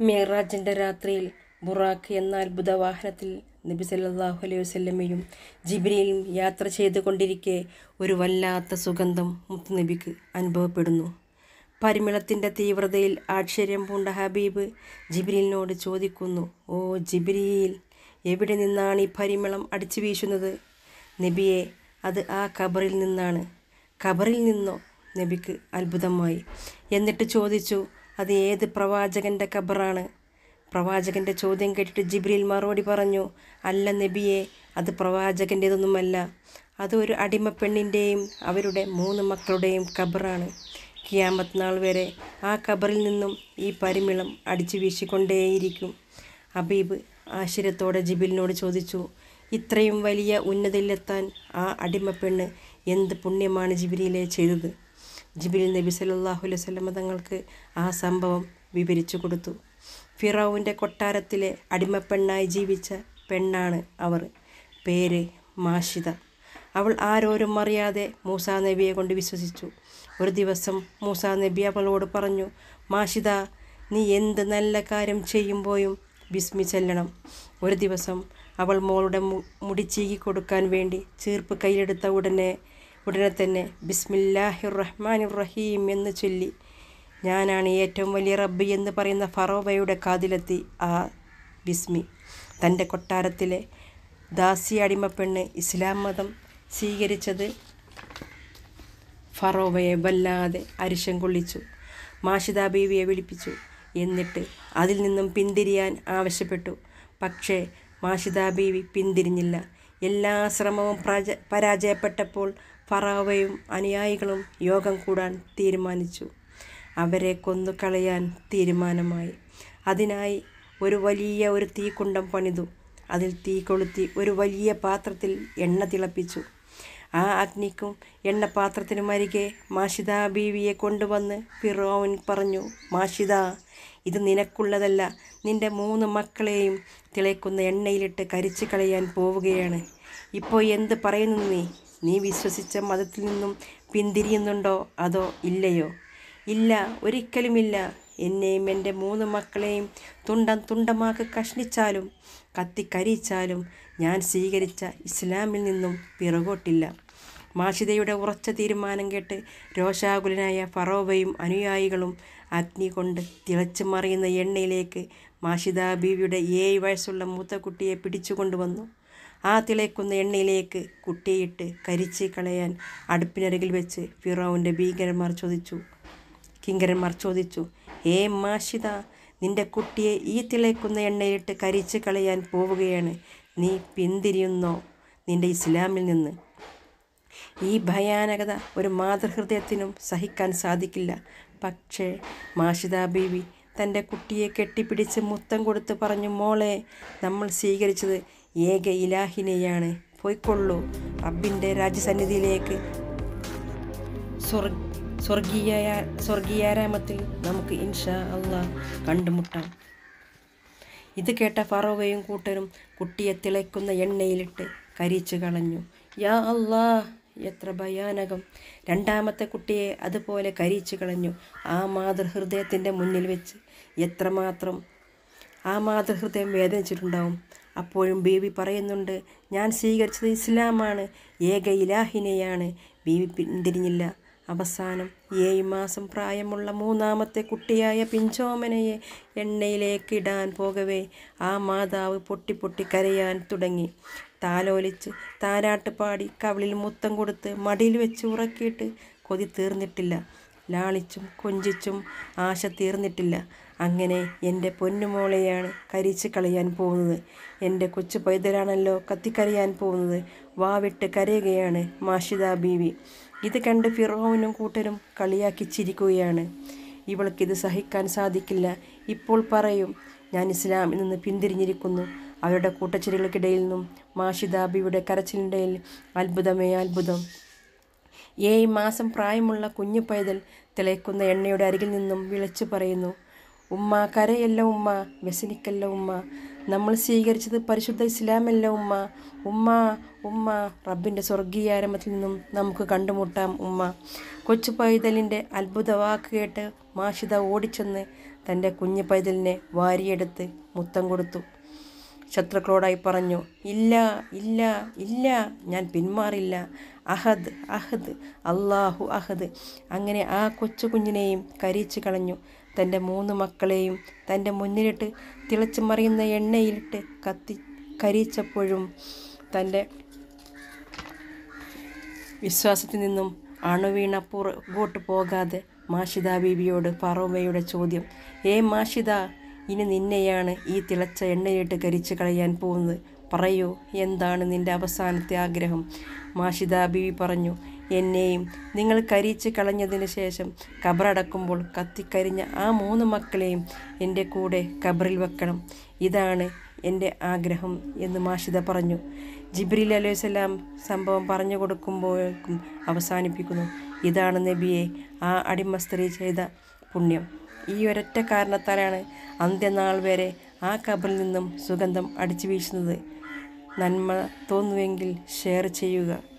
മിറാജിന്റെ രാത്രിയിൽ ബുറാഖ് എന്ന അത്ഭുത വാഹനത്തിൽ നബി സല്ലാഹു അലൈഹി വസ്ല്ലമ്മയും ജിബ്രീലും യാത്ര ചെയ്തുകൊണ്ടിരിക്കെ ഒരു വല്ലാത്ത സുഗന്ധം മുത്ത് നബിക്ക് അനുഭവപ്പെടുന്നു. പരിമളത്തിന്റെ തീവ്രതയിൽ ആശ്ചര്യം പൂണ്ട ഹബീബ് ജിബ്രീലിനോട് ചോദിക്കുന്നു ഓ ജിബ്രീൽ എവിടെ നിന്നാണ് ഈ പരിമളം അടിച്ചു വീശുന്നത്? നബിയെ അത് ആ ഖബറിൽ നിന്നാണ്. ഖബറിൽ നിന്നോ? നബിക്ക് അത്ഭുതമായി. എന്നിട്ട് ചോദിച്ചു അത് ഏത് പ്രവാചകന്റെ ഖബറാണ്? പ്രവാചകന്റെ ചോദ്യം കേട്ടിട്ട് ജിബ്രീൽ മറുപടി പറഞ്ഞു അല്ല നബിയെ അത് പ്രവാചകന്റേതൊന്നുമല്ല അത് ഒരു അടിമ പെണ്ണിന്റെയും അവരുടെ മൂന്ന് മക്കളുടെയും ഖബറാണ്. കിയാമത്ത് നാൾ വരെ ആ ഖബറിൽ നിന്നും ഈ പരിമിളം അടിച്ചു വീശിക്കൊണ്ടേയിരിക്കും. അബീബ് ആശ്ചര്യത്തോടെ ജിബിലിനോട് ചോദിച്ചു ഇത്രയും വലിയ ഉന്നതിയിലെത്താൻ ആ അടിമപ്പെണ്ണ് എന്ത് പുണ്യമാണ് ജിബിരിയിലെ ചെയ്തത്? ജിബിൽ നബി സല്ലല്ലാഹു അലൈഹി വസല്ലമ തങ്ങൾക്ക് ആ സംഭവം വിവരിച്ചു കൊടുത്തു. ഫിറോവിന്റെ കൊട്ടാരത്തിലെ അടിമപ്പെണ്ണായി ജീവിച്ച പെണ്ണാണ് അവർ. പേര് മാഷിത. അവൾ ആരോരും അറിയാതെ മൂസാ നബിയെ കൊണ്ട് വിശ്വസിച്ചു. ഒരു ദിവസം മൂസാ നബി അവളോട് പറഞ്ഞു മാഷിത നീ എന്ത് നല്ല കാര്യം ചെയ്യുമ്പോഴും വിസ്മി ചെല്ലണം. ഒരു ദിവസം അവൾ മോളുടെ മുടി ചീകി കൊടുക്കാൻ വേണ്ടി ചീർപ്പ് കയ്യിലെടുത്ത ഉടനെ ഉടനെ തന്നെ ബിസ്മില്ലാഹിർ റഹ്മാനിർ റഹീം എന്ന് ചൊല്ലി. ഞാനാണ് ഏറ്റവും വലിയ റബ്ബ് എന്ന് പറയുന്ന ഫറോബയുടെ കാതിലെത്തി ആ ബിസ്മി. തന്റെ കൊട്ടാരത്തിലെ ദാസി അടിമപ്പെണ്ണ് ഇസ്ലാം മതം സ്വീകരിച്ചത് ഫറോവയെ വല്ലാതെ അരിശം കൊള്ളിച്ചു. മാഷിദ ബീവിയെ വിളിപ്പിച്ചു. എന്നിട്ട് അതിൽ നിന്നും പിന്തിരിയാൻ ആവശ്യപ്പെട്ടു. പക്ഷേ മാഷിദ ബീവി പിന്തിരിഞ്ഞില്ല. എല്ലാ ശ്രമവും പരാജയപ്പെട്ടപ്പോൾ ഫറാവയും അനുയായികളും യോഗം കൂടാൻ തീരുമാനിച്ചു. അവരെ കൊന്നുകളയാൻ തീരുമാനമായി. അതിനായി ഒരു വലിയ ഒരു തീക്കുണ്ടം പണിതു. അതിൽ തീ കൊളുത്തി ഒരു വലിയ പാത്രത്തിൽ എണ്ണ തിളപ്പിച്ചു. ആ അഗ്നിക്കും എണ്ണപാത്രത്തിനും അരികെ മാഷിദ ബീവിയെ കൊണ്ടുവന്ന് ഫിറോവൻ പറഞ്ഞു മാഷിദ ഇത് നിനക്കുള്ളതല്ല. നിന്റെ മൂന്ന് മക്കളെയും തിളയ്ക്കുന്ന എണ്ണയിലിട്ട് കരിച്ചു കളയാൻ പോവുകയാണ്. ഇപ്പോൾ എന്ത് പറയുന്നു? നീ നീ വിശ്വസിച്ച മതത്തിൽ നിന്നും പിന്തിരിയുന്നുണ്ടോ? അതോ ഇല്ലയോ? ഇല്ല ഒരിക്കലുമില്ല എന്നെയും എന്റെ മൂന്ന് മക്കളെയും തുണ്ടം തുണ്ടമാക്കി കഷ്ണിച്ചാലും കത്തിക്കരിച്ചാലും ഞാൻ സ്വീകരിച്ച ഇസ്ലാമിൽ നിന്നും പിറകോട്ടില്ല. മാഷിതയുടെ ഉറച്ച തീരുമാനം കേട്ട് രോഷാകുലനായ ഫറോബയും അനുയായികളും അഗ്നി കൊണ്ട് തിളച്ചു മറിയുന്ന എണ്ണയിലേക്ക് മാഷിദ ബീവിയുടെ ഏഴ് വയസ്സുള്ള മൂത്ത കുട്ടിയെ പിടിച്ചുകൊണ്ടുവന്നു. ആ തിളയ്ക്കുന്ന എണ്ണയിലേക്ക് കുട്ടിയിട്ട് കരിച്ച് കളയാൻ അടുപ്പിനരികിൽ വെച്ച് ഫിറോവിന്റെ ഭീകരന്മാർ ചോദിച്ചു. കിങ്കരന്മാർ ചോദിച്ചു ഏ മാഷിത നിന്റെ കുട്ടിയെ ഈ തിളയ്ക്കുന്ന എണ്ണയിലിട്ട് കരിച്ച് കളയാൻ പോവുകയാണ്. നീ പിന്തിരിയുന്നോ നിന്റെ ഇസ്ലാമിൽ നിന്ന്? ഈ ഭയാനകത ഒരു മാതൃഹൃദയത്തിനും സഹിക്കാൻ സാധിക്കില്ല. പക്ഷേ മാഷിതാ ബീവി തന്റെ കുട്ടിയെ കെട്ടിപ്പിടിച്ച് മുത്തം കൊടുത്ത് പറഞ്ഞു മോളെ നമ്മൾ സ്വീകരിച്ചത് ഏക ഇലാഹിനെയാണ്. പോയിക്കൊള്ളൂ. റബ്ബിന്റെ രാജ്യസന്നിധിയിലേക്ക്. സ്വർഗ സ്വർഗീയ സ്വർഗീയാരാമത്തിൽ നമുക്ക് ഇൻഷാ അള്ളാഹ് കണ്ടുമുട്ടാം. ഇത് കേട്ട ഫറോവയും കൂട്ടരും കുട്ടിയെ തിളയ്ക്കുന്ന എണ്ണയിലിട്ട് കരിച്ചു കളഞ്ഞു. യാ അള്ളാ എത്ര ഭയാനകം. രണ്ടാമത്തെ കുട്ടിയെ അതുപോലെ കരിച്ചു കളഞ്ഞു. ആ മാതൃഹൃദയത്തിന്റെ മുന്നിൽ വെച്ച് എത്രമാത്രം ആ മാതൃഹൃദയം വേദനിച്ചിട്ടുണ്ടാവും. അപ്പോഴും ബീവി പറയുന്നുണ്ട് ഞാൻ സ്വീകരിച്ചത് ഇസ്ലാമാണ് ഏക ഇലാഹിനെയാണ്. ബീവി പിന്തിരിഞ്ഞില്ല. അവസാനം ഏഴ് മാസം പ്രായമുള്ള മൂന്നാമത്തെ കുട്ടിയായ പിഞ്ചോമനയെ എണ്ണയിലേക്ക് ഇടാൻ പോകവേ ആ മാതാവ് പൊട്ടി പൊട്ടി കരയാൻ തുടങ്ങി. താലോലിച്ച് താരാട്ട് പാടി കവിളിൽ മുത്തം കൊടുത്ത് മടിയിൽ വെച്ച് ഉറക്കിയിട്ട് കൊതി തീർന്നിട്ടില്ല. ലാളിച്ചും കൊഞ്ചിച്ചും ആശ തീർന്നിട്ടില്ല. അങ്ങനെ എന്റെ പൊന്നുമോളെയാണ് കരിച്ച് കളയാൻ പോകുന്നത്. എന്റെ കൊച്ചു പൈതലാണല്ലോ കത്തിക്കരയാൻ പോകുന്നത്. വാവിട്ട് കരയുകയാണ് മാഷിദ ബീവി. ഇത് കണ്ട് ഫിറോവിനും കൂട്ടരും കളിയാക്കി ചിരിക്കുകയാണ്. ഇവൾക്കിത് സഹിക്കാൻ സാധിക്കില്ല. ഇപ്പോൾ പറയും ഞാൻ ഇസ്ലാമിൽ നിന്ന് പിന്തിരിഞ്ഞിരിക്കുന്നു. അവരുടെ കൂട്ടച്ചിരികൾക്കിടയിൽ നിന്നും മാഷിദാബിയുടെ കരച്ചിലിന്റെയിൽ അത്ഭുതമേ അത്ഭുതം. ഏഴ് മാസം പ്രായമുള്ള കുഞ്ഞു പൈതൽ തിളയ്ക്കുന്ന എണ്ണയുടെ അരികിൽ നിന്നും വിളിച്ചു പറയുന്നു. ഉമ്മ കരയല്ല ഉമ്മ വ്യസനിക്കല്ല ഉമ്മ. നമ്മൾ സ്വീകരിച്ചത് പരിശുദ്ധ ഇസ്ലാമല്ല ഉമ്മ. ഉമ്മ ഉമ്മ റബ്ബിന്റെ സ്വർഗീയ ആരംഭത്തിൽ നിന്നും നമുക്ക് കണ്ടുമുട്ടാം ഉമ്മ. കൊച്ചു പൈതലിന്റെ അത്ഭുത വാക്ക് കേട്ട് മാഷിത ഓടിച്ചെന്ന് തന്റെ കുഞ്ഞു പൈതലിനെ വാരിയെടുത്ത് മുത്തം കൊടുത്തു. ശത്രുക്കളോടായി പറഞ്ഞു ഇല്ല ഇല്ല ഇല്ല ഞാൻ പിന്മാറില്ല. അഹദ് അഹദ് അള്ളാഹു അഹദ്. അങ്ങനെ ആ കൊച്ചു കുഞ്ഞിനെയും കരിച്ചു കളഞ്ഞു. തന്റെ മൂന്ന് മക്കളെയും തന്റെ മുന്നിലിട്ട് തിളച്ചു മറിയുന്ന എണ്ണയിലിട്ട് കത്തി കരിച്ചപ്പോഴും തന്റെ വിശ്വാസത്തിൽ നിന്നും അണുവീണ പുറകോട്ട് പോകാതെ മാഷിദ ബീവിയോട് പറവയുടെ ചോദ്യം ഏ മാഷിദ ഇനി നിന്നെയാണ് ഈ തിളച്ച എണ്ണയിട്ട് കരിച്ചു കളയാൻ പോകുന്നത്? പറയൂ എന്താണ് നിന്റെ അവസാനത്തെ ആഗ്രഹം? മാഷിദ ബീവി പറഞ്ഞു എന്നെയും നിങ്ങൾ കരിച്ച് കളഞ്ഞതിന് ശേഷം കബറടക്കുമ്പോൾ കത്തിക്കരിഞ്ഞ ആ മൂന്ന് മക്കളെയും എന്റെ കൂടെ കബറിൽ വെക്കണം. ഇതാണ് എന്റെ ആഗ്രഹം എന്ന് മാഷിദ പറഞ്ഞു. ജിബ്രിൽ അലൈഹി സ്വലാം സംഭവം പറഞ്ഞു കൊടുക്കുമ്പോഴേക്കും അവസാനിപ്പിക്കുന്നു. ഇതാണ് നബിയെ ആ അടിമ സ്ത്രീ ചെയ്ത പുണ്യം. ഈ ഒരൊറ്റ കാരണത്താലാണ് അന്ത്യനാൾ വരെ ആ കബറിൽ നിന്നും സുഗന്ധം അടിച്ചു വീശുന്നത് നന്മ തോന്നുമെങ്കിൽ ഷെയർ ചെയ്യുക.